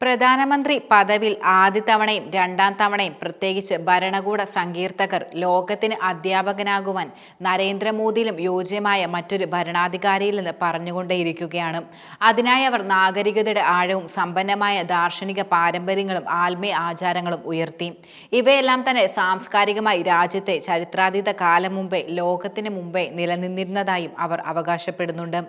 പ്രധാനമന്ത്രി പദവിയിൽ ആദ്യ തവണയും രണ്ടാം തവണയും പ്രത്യേകിച്ച് ഭരണകൂട സങ്കീർത്തകർ ലോകത്തിന് അധ്യാപകനാകുവാൻ നരേന്ദ്രമോദിയിലും യോജ്യമായ മറ്റൊരു ഭരണാധികാരിയിൽ നിന്ന് പറഞ്ഞുകൊണ്ടേയിരിക്കുകയാണ്. അതിനായി അവർ നാഗരികതയുടെ ആഴവും സമ്പന്നമായ ദാർശനിക പാരമ്പര്യങ്ങളും ആത്മീയ ആചാരങ്ങളും ഉയർത്തി. ഇവയെല്ലാം തന്നെ സാംസ്കാരികമായി രാജ്യത്തെ ചരിത്രാതീത കാലം മുമ്പേ ലോകത്തിന് മുമ്പേ നിലനിന്നിരുന്നതായും അവർ അവകാശപ്പെടുന്നുണ്ട്.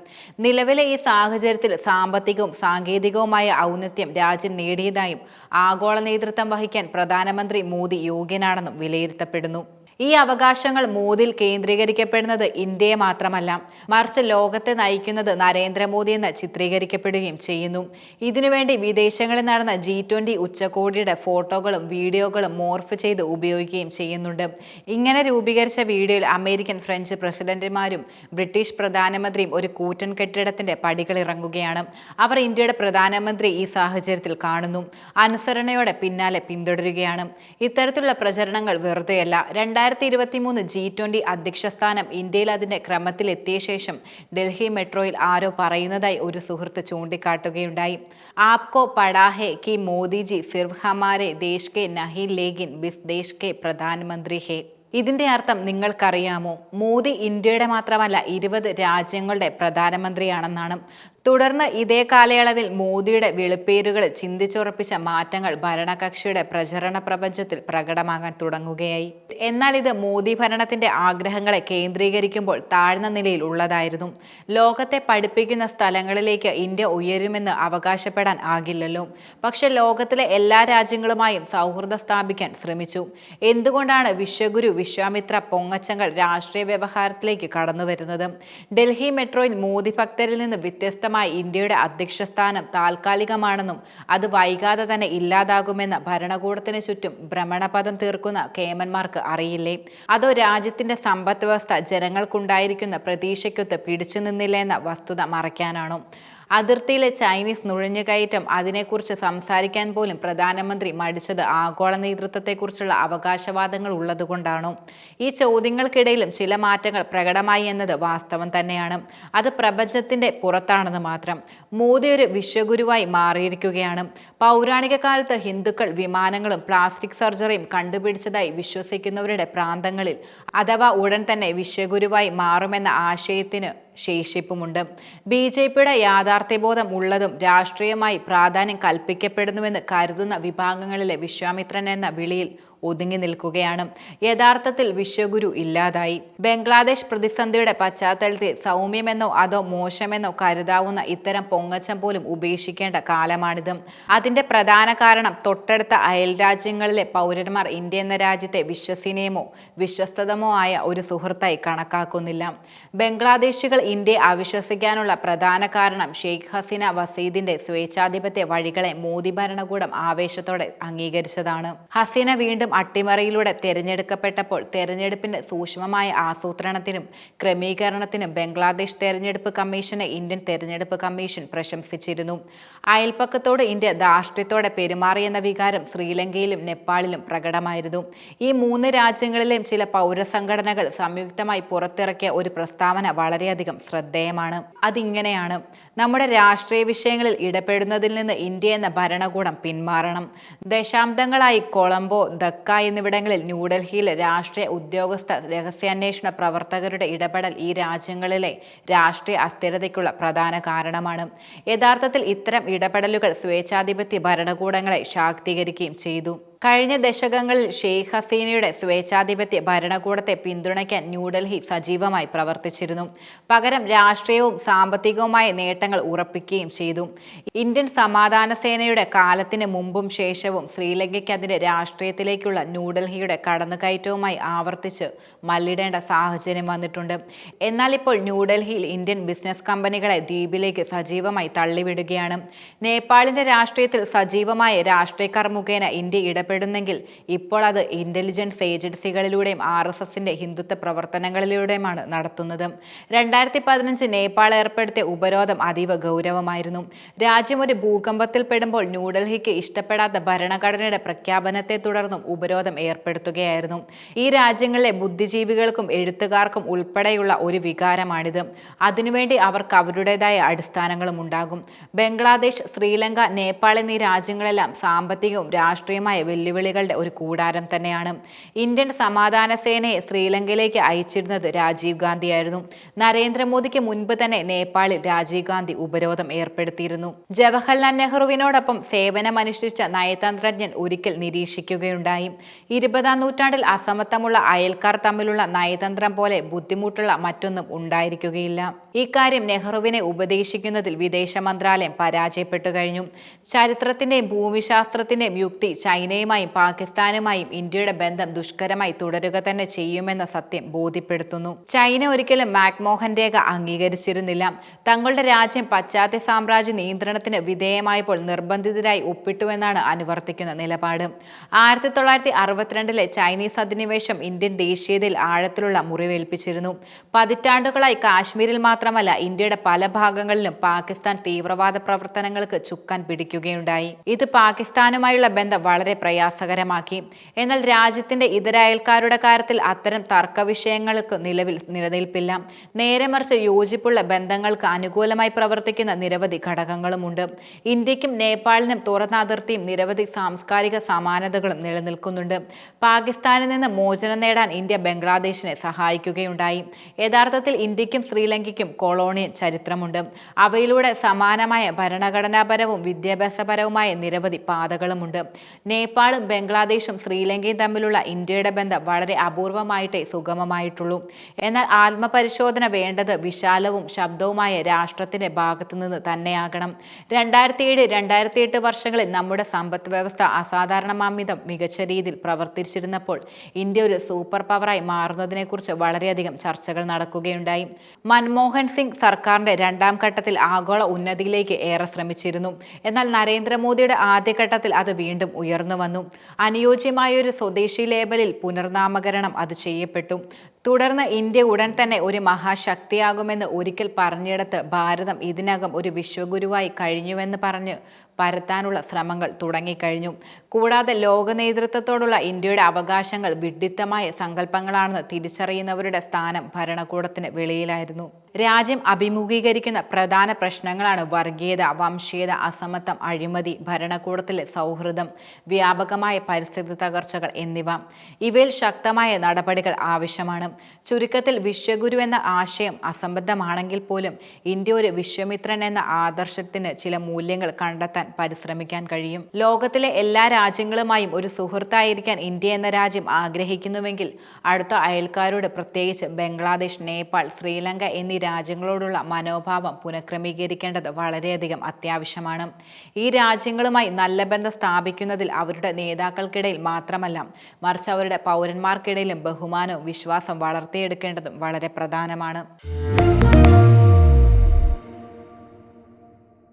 നിലവിലെ ഈ സാഹചര്യത്തിൽ സാമ്പത്തികവും സാങ്കേതികവുമായ ഔന്നത്യം രാജ്യം നേടിയതായും ആഗോള നേതൃത്വം വഹിക്കാൻ പ്രധാനമന്ത്രി മോദി യോഗ്യനാണെന്നും വിലയിരുത്തപ്പെടുന്നു ഈ അവകാശങ്ങൾ മോദിൽ കേന്ദ്രീകരിക്കപ്പെടുന്നത് ഇന്ത്യയെ മാത്രമല്ല മറിച്ച് ലോകത്തെ നയിക്കുന്നത് നരേന്ദ്രമോദി എന്ന് ചിത്രീകരിക്കപ്പെടുകയും ചെയ്യുന്നു. ഇതിനുവേണ്ടി വിദേശങ്ങളിൽ നടന്ന ജി ട്വന്റി ഉച്ചകോടിയുടെ ഫോട്ടോകളും വീഡിയോകളും മോർഫ് ചെയ്ത് ഉപയോഗിക്കുകയും ചെയ്യുന്നുണ്ട്. ഇങ്ങനെ രൂപീകരിച്ച വീഡിയോയിൽ അമേരിക്കൻ ഫ്രഞ്ച് പ്രസിഡന്റുമാരും ബ്രിട്ടീഷ് പ്രധാനമന്ത്രിയും ഒരു കൂറ്റൻ കെട്ടിടത്തിന്റെ പടികൾ ഇറങ്ങുകയാണ്. അവർ ഇന്ത്യയുടെ പ്രധാനമന്ത്രി ഈ സാഹചര്യത്തിൽ കാണുന്നു. അനുസരണയോടെ പിന്നാലെ പിന്തുടരുകയാണ്. ഇത്തരത്തിലുള്ള പ്രചരണങ്ങൾ വെറുതെയല്ല. രണ്ടായിരത്തി ഇരുപത്തി മൂന്ന് ജി ട്വന്റി അധ്യക്ഷ സ്ഥാനം ഇന്ത്യയിൽ അതിന്റെ ക്രമത്തിലെത്തിയ ശേഷം ഡൽഹി മെട്രോയിൽ ആരോ പറയുന്നതായി ഒരു സുഹൃത്ത് ചൂണ്ടിക്കാട്ടുകയുണ്ടായി. ആപ്കോ പടാഹെ കി മോദിജി സിർഫ് ഹമാരെ ദേശ് കെ നഹി ലേഗിൻ ബിസ് ദേശ് കെ പ്രധാനമന്ത്രി ഹേ. ഇതിന്റെ അർത്ഥം നിങ്ങൾക്കറിയാമോ? മോദി ഇന്ത്യയുടെ മാത്രമല്ല ഇരുപത് രാജ്യങ്ങളുടെ പ്രധാനമന്ത്രിയാണെന്നാണ്. തുടർന്ന് ഇതേ കാലയളവിൽ മോദിയുടെ വെളുപ്പേരുകൾ ചിന്തിച്ചുറപ്പിച്ച മാറ്റങ്ങൾ ഭരണകക്ഷിയുടെ പ്രചരണ പ്രപഞ്ചത്തിൽ പ്രകടമാകാൻ തുടങ്ങുകയായി. എന്നാൽ ഇത് മോദി ഭരണത്തിന്റെ ആഗ്രഹങ്ങളെ കേന്ദ്രീകരിക്കുമ്പോൾ താഴ്ന്ന നിലയിൽ ഉള്ളതായിരുന്നു. ലോകത്തെ പഠിപ്പിക്കുന്ന സ്ഥലങ്ങളിലേക്ക് ഇന്ത്യ ഉയരുമെന്ന് അവകാശപ്പെടാൻ ആകില്ലല്ലോ. പക്ഷെ ലോകത്തിലെ എല്ലാ രാജ്യങ്ങളുമായും സൗഹൃദം സ്ഥാപിക്കാൻ ശ്രമിച്ചു. എന്തുകൊണ്ടാണ് വിശ്വഗുരു വിശ്വാമിത്ര പൊങ്ങച്ചങ്ങൾ രാഷ്ട്രീയ വ്യവഹാരത്തിലേക്ക് കടന്നു വരുന്നത് ഡൽഹി മെട്രോയിൽ മോദി ഭക്തരിൽ നിന്ന് വ്യത്യസ്തമായി ഇന്ത്യയുടെ അധ്യക്ഷസ്ഥാനം താൽക്കാലികമാണെന്നും അത് വൈകാതെ തന്നെ ഇല്ലാതാകുമെന്ന് ഭരണകൂടത്തിന് ചുറ്റും ഭ്രമണപഥം തീർക്കുന്ന കേമന്മാർക്ക് അറിയില്ലേ? അതോ രാജ്യത്തിന്റെ സമ്പദ് വ്യവസ്ഥ ജനങ്ങൾക്കുണ്ടായിരിക്കുന്ന പ്രതീക്ഷയ്ക്കൊത്ത് പിടിച്ചു നിന്നില്ല എന്ന വസ്തുത മറയ്ക്കാനാണോ? അതിർത്തിയിലെ ചൈനീസ് നുഴഞ്ഞുകയറ്റം അതിനെക്കുറിച്ച് സംസാരിക്കാൻ പോലും പ്രധാനമന്ത്രി മടിച്ചത് ആഗോള നേതൃത്വത്തെക്കുറിച്ചുള്ള അവകാശവാദങ്ങൾ ഉള്ളതുകൊണ്ടാണോ? ഈ ചോദ്യങ്ങൾക്കിടയിലും ചില മാറ്റങ്ങൾ പ്രകടമായി എന്നത് വാസ്തവം തന്നെയാണ്. അത് പ്രപഞ്ചത്തിന്റെ പുറത്താണെന്ന് മാത്രം. മോദി ഒരു വിശ്വഗുരുവായി മാറിയിരിക്കുകയാണ്. പൗരാണിക കാലത്ത് ഹിന്ദുക്കൾ വിമാനങ്ങളും പ്ലാസ്റ്റിക് സർജറിയും കണ്ടുപിടിച്ചതായി വിശ്വസിക്കുന്നവരുടെ പ്രാന്തങ്ങളിൽ അഥവാ ഉടൻ തന്നെ വിശ്വഗുരുവായി മാറുമെന്ന ആശയത്തിന് ശേഷിപ്പുമുണ്ട്. ബി ജെ പിയുടെ യാഥാർത്ഥ്യബോധം ഉള്ളതും രാഷ്ട്രീയമായി പ്രാധാന്യം കൽപ്പിക്കപ്പെടുന്നുവെന്ന് കരുതുന്ന വിഭാഗങ്ങളിലെ വിശ്വാമിത്രൻ എന്ന വിളിയിൽ ഒതുങ്ങി നിൽക്കുകയാണ്. യഥാർത്ഥത്തിൽ വിശ്വഗുരു ഇല്ലാതായി. ബംഗ്ലാദേശ് പ്രതിസന്ധിയുടെ പശ്ചാത്തലത്തിൽ സൗമ്യമെന്നോ അതോ മോശമെന്നോ കരുതാവുന്ന ഇത്തരം പൊങ്ങച്ചം പോലും ഉപേക്ഷിക്കേണ്ട കാലമാണിത്. അതിന്റെ പ്രധാന കാരണം തൊട്ടടുത്ത അയൽ രാജ്യങ്ങളിലെ പൗരന്മാർ ഇന്ത്യ എന്ന രാജ്യത്തെ വിശ്വസനീയമോ വിശ്വസ്തതമോ ആയ ഒരു സുഹൃത്തായി കണക്കാക്കുന്നില്ല. ബംഗ്ലാദേശികൾ ഇന്ത്യയെ അവിശ്വസിക്കാനുള്ള പ്രധാന കാരണം ഷെയ്ഖ് ഹസീന വസീദിന്റെ സ്വേച്ഛാധിപത്യ വഴികളെ മോദി ഭരണകൂടം ആവേശത്തോടെ അംഗീകരിച്ചതാണ്. ഹസീന വീണ്ടും അട്ടിമറിയിലൂടെ തെരഞ്ഞെടുക്കപ്പെട്ടപ്പോൾ തെരഞ്ഞെടുപ്പിന്റെ സൂക്ഷ്മമായ ആസൂത്രണത്തിനും ക്രമീകരണത്തിനും ബംഗ്ലാദേശ് തെരഞ്ഞെടുപ്പ് കമ്മീഷനെ ഇന്ത്യൻ തെരഞ്ഞെടുപ്പ് കമ്മീഷൻ പ്രശംസിച്ചിരുന്നു. അയൽപ്പക്കത്തോട് ഇന്ത്യ ധാർഷ്ട്യത്തോടെ പെരുമാറിയെന്ന വികാരം ശ്രീലങ്കയിലും നേപ്പാളിലും പ്രകടമായിരുന്നു. ഈ മൂന്ന് രാജ്യങ്ങളിലെയും ചില പൗരസംഘടനകൾ സംയുക്തമായി പുറത്തിറക്കിയ ഒരു പ്രസ്താവന വളരെയധികം ശ്രദ്ധേയമാണ്. അതിങ്ങനെയാണ്. നമ്മുടെ രാഷ്ട്രീയ വിഷയങ്ങളിൽ ഇടപെടുന്നതിൽ നിന്ന് ഇന്ത്യ എന്ന ഭരണകൂടം പിന്മാറണം. ദശാബ്ദങ്ങളായി കൊളംബോ ദക്ക എന്നിവിടങ്ങളിൽ ന്യൂഡൽഹിയിലെ രാഷ്ട്രീയ ഉദ്യോഗസ്ഥ രഹസ്യാന്വേഷണ പ്രവർത്തകരുടെ ഇടപെടൽ ഈ രാജ്യങ്ങളിലെ രാഷ്ട്രീയ അസ്ഥിരതയ്ക്കുള്ള പ്രധാന കാരണമാണ്. യഥാർത്ഥത്തിൽ ഇത്തരം ഇടപെടലുകൾ സ്വേച്ഛാധിപത്യ ഭരണകൂടങ്ങളെ ശാക്തീകരിക്കുകയും ചെയ്തു. കഴിഞ്ഞ ദശകങ്ങളിൽ ഷെയ്ഖ് ഹസീനയുടെ സ്വേച്ഛാധിപത്യ ഭരണകൂടത്തെ പിന്തുണയ്ക്കാൻ ന്യൂഡൽഹി സജീവമായി പ്രവർത്തിച്ചിരുന്നു. പകരം രാഷ്ട്രീയവും സാമ്പത്തികവുമായ നേട്ടങ്ങൾ ഉറപ്പിക്കുകയും ചെയ്തു. ഇന്ത്യൻ സമാധാന സേനയുടെ കാലത്തിന് മുമ്പും ശേഷവും ശ്രീലങ്കയ്ക്ക് അതിന്റെ രാഷ്ട്രീയത്തിലേക്കുള്ള ന്യൂഡൽഹിയുടെ കടന്നുകയറ്റവുമായി ആവർത്തിച്ച് മല്ലിടേണ്ട സാഹചര്യം വന്നിട്ടുണ്ട്. എന്നാൽ ഇപ്പോൾ ന്യൂഡൽഹിയിൽ ഇന്ത്യൻ ബിസിനസ് കമ്പനികളെ ദ്വീപിലേക്ക് സജീവമായി തള്ളിവിടുകയാണ്. നേപ്പാളിന്റെ രാഷ്ട്രീയത്തിൽ സജീവമായ രാഷ്ട്രീയക്കാർ മുഖേന ഇന്ത്യ ഇടപെടും അറിയപ്പെടുന്നെങ്കിൽ ഇപ്പോൾ അത് ഇന്റലിജൻസ് ഏജൻസികളിലൂടെയും ആർ എസ് എസിന്റെ ഹിന്ദുത്വ പ്രവർത്തനങ്ങളിലൂടെയുമാണ് നടത്തുന്നത്. രണ്ടായിരത്തി പതിനഞ്ച് നേപ്പാൾ ഏർപ്പെടുത്തിയ ഉപരോധം അതീവ ഗൗരവമായിരുന്നു. രാജ്യം ഒരു ഭൂകമ്പത്തിൽ പെടുമ്പോൾ ന്യൂഡൽഹിക്ക് ഇഷ്ടപ്പെടാത്ത ഭരണഘടനയുടെ പ്രഖ്യാപനത്തെ തുടർന്നും ഉപരോധം ഏർപ്പെടുത്തുകയായിരുന്നു. ഈ രാജ്യങ്ങളിലെ ബുദ്ധിജീവികൾക്കും എഴുത്തുകാർക്കും ഉൾപ്പെടെയുള്ള ഒരു വികാരമാണിത്. അതിനുവേണ്ടി അവർക്ക് അവരുടേതായ അടിസ്ഥാനങ്ങളും ഉണ്ടാകും. ബംഗ്ലാദേശ് ശ്രീലങ്ക നേപ്പാൾ എന്നീ രാജ്യങ്ങളെല്ലാം സാമ്പത്തികവും രാഷ്ട്രീയമായ വെല്ലുവിളികളുടെ ഒരു കൂടാരം തന്നെയാണ്. ഇന്ത്യൻ സമാധാന സേനയെ ശ്രീലങ്കയിലേക്ക് അയച്ചിരുന്നത് രാജീവ് ഗാന്ധിയായിരുന്നു. നരേന്ദ്രമോദിക്ക് മുൻപ് തന്നെ നേപ്പാളിൽ രാജീവ് ഗാന്ധി ഉപരോധം ഏർപ്പെടുത്തിയിരുന്നു. ജവഹർലാൽ നെഹ്റുവിനോടൊപ്പം സേവനമനുഷ്ഠിച്ച നയതന്ത്രജ്ഞൻ ഒരിക്കൽ നിരീക്ഷിക്കുകയുണ്ടായി. ഇരുപതാം നൂറ്റാണ്ടിൽ അസമത്വമുള്ള അയൽക്കാർ തമ്മിലുള്ള നയതന്ത്രം പോലെ ബുദ്ധിമുട്ടുള്ള മറ്റൊന്നും ഉണ്ടായിരിക്കുകയില്ല. ഇക്കാര്യം നെഹ്റുവിനെ ഉപദേശിക്കുന്നതിൽ വിദേശ മന്ത്രാലയം പരാജയപ്പെട്ടു കഴിഞ്ഞു. ചരിത്രത്തിന്റെയും ഭൂമിശാസ്ത്രത്തിന്റെയും യുക്തി ചൈനയുമായും പാകിസ്ഥാനുമായും ഇന്ത്യയുടെ ബന്ധം ദുഷ്കരമായി തുടരുക തന്നെ ചെയ്യുമെന്ന സത്യം ബോധ്യപ്പെടുത്തുന്നു. ചൈന ഒരിക്കലും മാക്മോഹൻ രേഖ അംഗീകരിച്ചിരുന്നില്ല. തങ്ങളുടെ രാജ്യം പശ്ചാത്യ സാമ്രാജ്യ നിയന്ത്രണത്തിന് വിധേയമായപ്പോൾ നിർബന്ധിതരായി ഒപ്പിട്ടുവെന്നാണ് അനുവർത്തിക്കുന്ന നിലപാട്. ആയിരത്തി തൊള്ളായിരത്തി അറുപത്തിരണ്ടിലെ ചൈനീസ് അധിനിവേശം ഇന്ത്യൻ ദേശീയതയിൽ ആഴത്തിലുള്ള മുറിവേൽപ്പിച്ചിരുന്നു. പതിറ്റാണ്ടുകളായി കാശ്മീരിൽ മാത്രമല്ല ഇന്ത്യയുടെ പല ഭാഗങ്ങളിലും പാകിസ്ഥാൻ തീവ്രവാദ പ്രവർത്തനങ്ങൾക്ക് ചുക്കാൻ പിടിക്കുകയുണ്ടായി. ഇത് പാകിസ്ഥാനുമായുള്ള ബന്ധം വളരെ പ്രയാസകരമാക്കി. എന്നാൽ രാജ്യത്തിന്റെ ഇതര അയൽക്കാരുടെ കാര്യത്തിൽ അത്തരം തർക്ക വിഷയങ്ങൾക്ക് നിലവിൽ നിലനിൽപ്പില്ല. നേരെ മറിച്ച് യോജിപ്പുള്ള ബന്ധങ്ങൾക്ക് അനുകൂലമായി പ്രവർത്തിക്കുന്ന നിരവധി ഘടകങ്ങളുമുണ്ട്. ഇന്ത്യക്കും നേപ്പാളിനും തുറന്ന അതിർത്തിയും നിരവധി സാംസ്കാരിക സമാനതകളും നിലനിൽക്കുന്നുണ്ട്. പാകിസ്ഥാനിൽ നിന്ന് മോചനം നേടാൻ ഇന്ത്യ ബംഗ്ലാദേശിനെ സഹായിക്കുകയുണ്ടായി. യഥാർത്ഥത്തിൽ ഇന്ത്യക്കും ശ്രീലങ്കയ്ക്കും കൊളോണിയൻ ചരിത്രമുണ്ട്. അവയിലൂടെ സമാനമായ ഭരണഘടനാപരവും വിദ്യാഭ്യാസപരവുമായ നിരവധി പാതകളുമുണ്ട്. നേപ്പാളും ബംഗ്ലാദേശും ശ്രീലങ്കയും തമ്മിലുള്ള ഇന്ത്യയുടെ ബന്ധം വളരെ അപൂർവമായിട്ടേ സുഗമമായിട്ടുള്ളൂ. എന്നാൽ ആത്മപരിശോധന വേണ്ടത് വിശാലവും ശബ്ദവുമായ രാഷ്ട്രത്തിന്റെ ഭാഗത്തു നിന്ന് തന്നെയാകണം. രണ്ടായിരത്തി ഏഴ് രണ്ടായിരത്തി എട്ട് വർഷങ്ങളിൽ നമ്മുടെ സമ്പദ് വ്യവസ്ഥ അസാധാരണമാമിതം മികച്ച രീതിയിൽ പ്രവർത്തിച്ചിരുന്നപ്പോൾ ഇന്ത്യ ഒരു സൂപ്പർ പവറായി മാറുന്നതിനെക്കുറിച്ച് വളരെയധികം ചർച്ചകൾ നടക്കുകയുണ്ടായി. മൻമോഹൻ സിംഗ് സർക്കാരിന്റെ രണ്ടാം ഘട്ടത്തിൽ ആഗോള ഉന്നതിയിലേക്ക് ഏറെ ശ്രമിച്ചിരുന്നു. എന്നാൽ നരേന്ദ്രമോദിയുടെ ആദ്യഘട്ടത്തിൽ അത് വീണ്ടും ഉയർന്നു വന്നു. അനുയോജ്യമായ ഒരു സ്വദേശി ലേബലിൽ പുനർനാമകരണം അത് ചെയ്യപ്പെട്ടു. തുടർന്ന് ഇന്ത്യ ഉടൻ തന്നെ ഒരു മഹാശക്തിയാകുമെന്ന് ഒരിക്കൽ പറഞ്ഞിടത്ത് ഭാരതം ഇതിനകം ഒരു വിശ്വഗുരുവായി കഴിഞ്ഞുവെന്ന് പറഞ്ഞ് പരത്താനുള്ള ശ്രമങ്ങൾ തുടങ്ങിക്കഴിഞ്ഞു. കൂടാതെ ലോക നേതൃത്വത്തോടുള്ള ഇന്ത്യയുടെ അവകാശങ്ങൾ വിഡിത്തമായ സങ്കല്പങ്ങളാണെന്ന് തിരിച്ചറിയുന്നവരുടെ സ്ഥാനം ഭരണകൂടത്തിന് വെളിയിലായിരുന്നു. രാജ്യം അഭിമുഖീകരിക്കുന്ന പ്രധാന പ്രശ്നങ്ങളാണ് വർഗീയത വംശീയത അസമത്വം അഴിമതി ഭരണകൂടത്തിലെ സൗഹൃദം വ്യാപകമായ പരിസ്ഥിതി തകർച്ചകൾ എന്നിവ. ഇവയിൽ ശക്തമായ നടപടികൾ ആവശ്യമാണ്. ചുരുക്കത്തിൽ വിശ്വഗുരു എന്ന ആശയം അസംബദ്ധമാണെങ്കിൽ പോലും ഇന്ത്യ ഒരു വിശ്വമിത്രൻ എന്ന ആദർശത്തിന് ചില മൂല്യങ്ങൾ കണ്ടെത്താൻ പരിശ്രമിക്കാൻ കഴിയും. ലോകത്തിലെ എല്ലാ രാജ്യങ്ങളുമായും ഒരു സുഹൃത്തായിരിക്കാൻ ഇന്ത്യ എന്ന രാജ്യം ആഗ്രഹിക്കുന്നുവെങ്കിൽ അടുത്ത അയൽക്കാരോട് പ്രത്യേകിച്ച് ബംഗ്ലാദേശ് നേപ്പാൾ ശ്രീലങ്ക എന്നീ രാജ്യങ്ങളോടുള്ള മനോഭാവം പുനഃക്രമീകരിക്കേണ്ടത് വളരെയധികം അത്യാവശ്യമാണ്. ഈ രാജ്യങ്ങളുമായി നല്ല ബന്ധം സ്ഥാപിക്കുന്നതിൽ അവരുടെ നേതാക്കൾക്കിടയിൽ മാത്രമല്ല മറിച്ച് അവരുടെ പൗരന്മാർക്കിടയിലും ബഹുമാനവും വിശ്വാസം വളർത്തിയെടുക്കേണ്ടതും വളരെ പ്രധാനമാണ്.